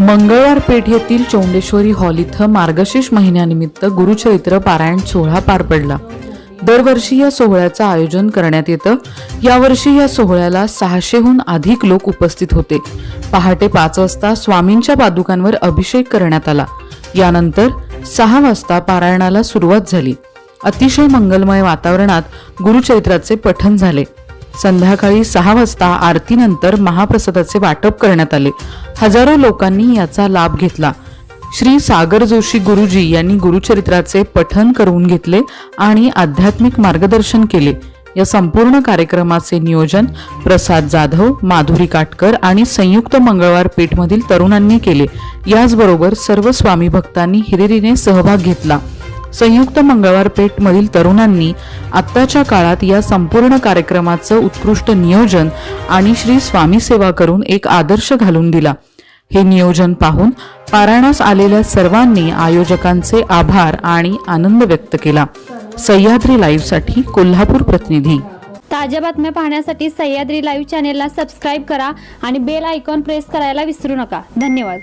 मंगळवार पेठ येथील चौंडेश्वरी हॉल इथं मार्गशीर्ष महिन्यानिमित्त गुरुचरित्र पारायण सोहळा पार पडला. दरवर्षी या सोहळ्याचं आयोजन करण्यात येतं. यावर्षी या सोहळ्याला सहाशेहून अधिक लोक उपस्थित होते. पहाटे पाच वाजता स्वामींच्या पादुकांवर अभिषेक करण्यात आला. यानंतर सहा वाजता पारायणाला सुरुवात झाली. अतिशय मंगलमय वातावरणात गुरुचरित्राचे पठन झाले. संध्याकाळी सहा वाजता आरतीनंतर महाप्रसादाचे वाटप करण्यात आले. हजारो लोकांनी याचा लाभ घेतला. श्री सागर जोशी गुरुजी यांनी गुरुचरित्राचे पठन करून घेतले आणि आध्यात्मिक मार्गदर्शन केले. या संपूर्ण कार्यक्रमाचे नियोजन प्रसाद जाधव माधुरी काटकर आणि संयुक्त मंगळवार पेठमधील तरुणांनी केले. याचबरोबर सर्व स्वामी भक्तांनी हिरिरीने सहभाग घेतला. संयुक्त मंगळवार पेठमधील तरुणांनी आत्ताच्या काळात या संपूर्ण कार्यक्रमाचं उत्कृष्ट नियोजन आणि श्री स्वामी सेवा करून एक आदर्श घालून दिला. हे नियोजन पाहून पारायणास आलेल्या सर्वांनी आयोजकांचे आभार आणि आनंद व्यक्त केला. सह्याद्री लाईव्हसाठी कोल्हापूर प्रतिनिधी. ताज्या बातम्या पाहण्यासाठी सह्याद्री लाईव्ह चॅनेलला सबस्क्राईब करा आणि बेल आयकॉन प्रेस करायला विसरू नका. धन्यवाद.